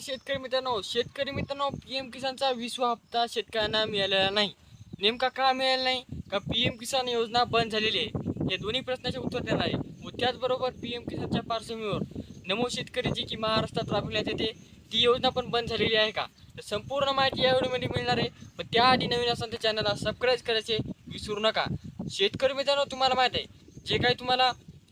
शेतकरी मित्रांनो? शेतकरी मित्रांनो पी एम किसानचा विसवा हप्ता शेतकऱ्यांना मिळालेला नाही. नेमका का मिळाला नाही? का पी एम किसान योजना बंद झालेली आहे? हे दोन्ही प्रश्नाचे उत्तर देणार आहे. व त्याचबरोबर पी एम किसानच्या पार्श्वभूमीवर नमो शेतकरी जी की महाराष्ट्रात राबविण्यात येते ती योजना पण बंद झालेली आहे का? तर संपूर्ण माहिती या व्हिडिओमध्ये मिळणार आहे. पण त्याआधी नवीन असाल तर चॅनलला सबस्क्राईब करायचे विसरू नका. शेतकरी मित्रांनो तुम्हाला माहीत आहे जे काही तुम्हाला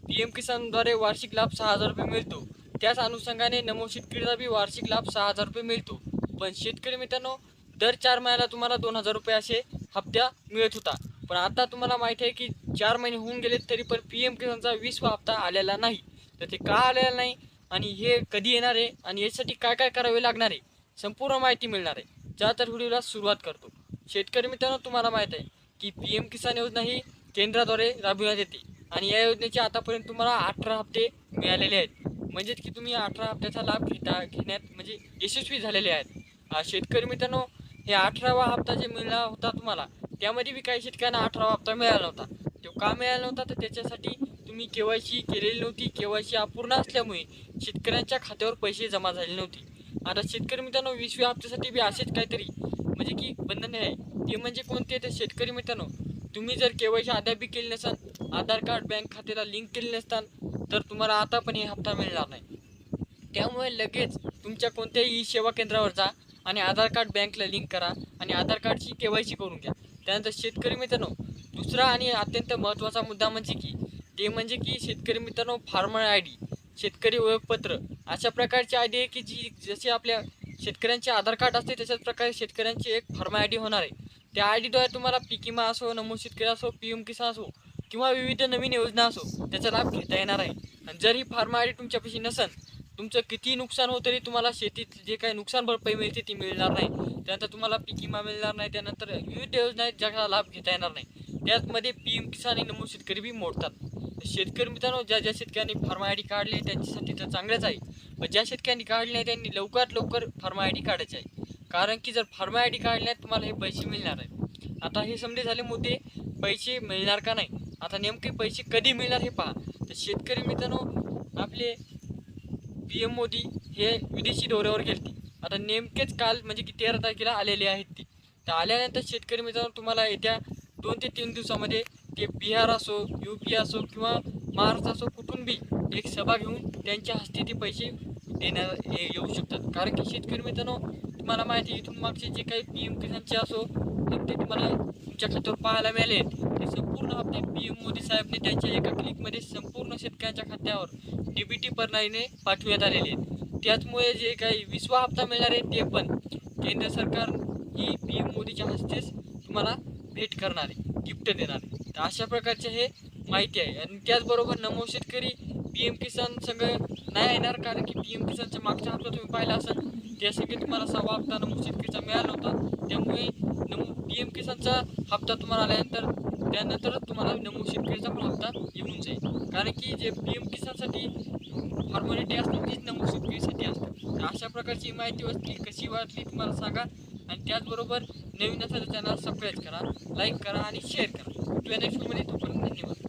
पी एम किसानद्वारे वार्षिक लाभ सहा हजार रुपये मिळतो त्याच अनुषंगाने नमो शेतकरीला बी वार्षिक लाभ सहा हजार रुपये मिळतो. पण शेतकरी मित्रांनो दर चार महिन्याला तुम्हाला दोन हजार रुपये असे हप्त्या मिळत होता. पण आता तुम्हाला माहिती आहे की चार महिने होऊन गेले तरी पण पी एम किसानचा वीसवा हप्ता आलेला नाही. तर ते का आलेला नाही आणि हे कधी येणार आहे आणि यासाठी काय काय करावे लागणार आहे संपूर्ण माहिती मिळणार आहे. ज्या तर व्हिडिओला सुरुवात करतो. शेतकरी मित्रांनो तुम्हाला माहीत आहे की पी एम किसान योजना ही केंद्राद्वारे राबविण्यात येते. आणि या योजनेचे आतापर्यंत तुम्हाला अठरा हप्ते मिळालेले आहेत. म्हणजेच की तुम्ही अठरा हप्त्याचा लाभ घेता घेण्यात म्हणजे यशस्वी झालेले आहेत. शेतकरी मित्रांनो हे अठरावा हप्ता जे मिळाला होता तुम्हाला त्यामध्ये बी काही शेतकऱ्यांना अठरावा हप्ता मिळाला होता तो का मिळाला नव्हता? तर त्याच्यासाठी तुम्ही के वाय सी केलेली नव्हती. के वाय सी अपूर्ण असल्यामुळे शेतकऱ्यांच्या खात्यावर पैसे जमा झाले नव्हते. आता शेतकरी मित्रांनो वीसव्या हप्त्यासाठी बी असेच काहीतरी म्हणजे की बंधने आहे. ते म्हणजे कोणते? तर शेतकरी मित्रांनो तुम्ही जर के वाय सी अद्याप बी केली नसाल आधार कार्ड बँक खात्याला लिंक केली नसताल तर तुम्हाला आता पण हे हप्ता मिळणार नाही. त्यामुळे लगेच तुमच्या कोणत्याही ई सेवा केंद्रावर जा आणि आधार कार्ड बँकला लिंक करा आणि आधार कार्डची के वाय सी करून घ्या. त्यानंतर शेतकरी मित्रांनो दुसरा आणि अत्यंत महत्त्वाचा मुद्दा म्हणजे की ते म्हणजे की शेतकरी मित्रांनो फार्मर आय डी शेतकरी ओळखपत्र अशा प्रकारची आय डी आहे की जी जसे आपल्या शेतकऱ्यांचे आधार कार्ड असते तशाच प्रकारे शेतकऱ्यांची एक फार्मर आय डी होणार आहे. त्या आय डीद्वारे तुम्हाला पीक विमा असो नमो शेतकरी असो पी एम किसान असो किंवा विविध नवीन योजना असो त्याचा लाभ घेता येणार आहे. आणि जर ही फार्मा आय डी तुमच्यापाशी नसेल तुमचं किती नुकसान होतं तरी तुम्हाला शेतीत जे काही नुकसान भरपाई मिळते ती मिळणार नाही. त्यानंतर तुम्हाला पीक विमा मिळणार नाही त्यानंतर विविध योजना आहेत ज्याचा लाभ घेता येणार नाही. त्याचमध्ये पी एम किसान आणि नमूद शेतकरी बी मोडतात. शेतकरी मित्रांनो ज्या ज्या शेतकऱ्यांनी फार्मा आय डी काढली त्यांच्यासाठी तर चांगलंच आहे. पण ज्या शेतकऱ्यांनी काढली नाही त्यांनी लवकरात लवकर फार्मा आय डी काढायची आहे. कारण की जर फार्मा आय डी काढली तुम्हाला हे पैसे मिळणार आहे आता हे समजे झाले मुद्दे पैसे मिळणार का नाही? आता नेमके पैसे कधी मिळणार हे पहा. तर शेतकरी मित्रांनो आपले पी एम मोदी हे विदेशी दौऱ्यावर गेले. आता नेमकेच काल म्हणजे की तेरा तारखेला आलेले आहेत ते. तर आल्यानंतर शेतकरी मित्रांनो तुम्हाला येत्या दोन ते तीन दिवसामध्ये ते बिहार असो यू पी असो किंवा महाराष्ट्र असो कुठून बी एक सभा घेऊन त्यांच्या हस्ते ते पैसे देण्या येऊ शकतात. कारण की शेतकरी मित्रांनो तुम्हाला माहिती आहे इथून मागचे जे काही पी एम किसानचे असो ते तुम्हाला तुमच्या खात्यावर पाहायला मिळाले. आहेत ते संपूर्ण हप्ते पी एम मोदी साहेबने त्यांच्या एका क्लिकमध्ये संपूर्ण शेतकऱ्यांच्या खात्यावर डी बी टी प्रणालीने पाठवण्यात आलेले आहेत त्याचमुळे जे काही विसवा हप्ता मिळणार आहे ते पण केंद्र सरकार ही पी एम मोदीच्या हस्तेच तुम्हाला भेट करणार आहे. गिफ्ट देणार आहे. तर अशा प्रकारचे हे माहिती आहे. आणि त्याचबरोबर नमो शेतकरी पी एम किसान संघ नाही येणार कारण की पी एम किसानचा मागचा हप्ता तुम्ही पाहिला असाल. त्यासाठी तुम्हाला सहावा हप्ता नमो शेतकरीचा मिळाला होता. त्यामुळे नमो पी एम किसानचा हप्ता तुम्हाला आल्यानंतर त्यानंतर तुम्हाला नमो शेतकऱ्याचा पण हप्ता येऊन जाईल. कारण की जे पी एम किसानसाठी फॉर्मॅलिटी असते तीच नमो शेतकरीसाठी असते. तर अशा प्रकारची माहिती वाचली कशी वाटली तुम्हाला सांगा. आणि त्याचबरोबर नवीन असेल चॅनल सबस्क्राईब करा लाईक करा आणि शेअर करा. भेटूया नेक्स्टमध्ये. तोपर्यंत धन्यवाद.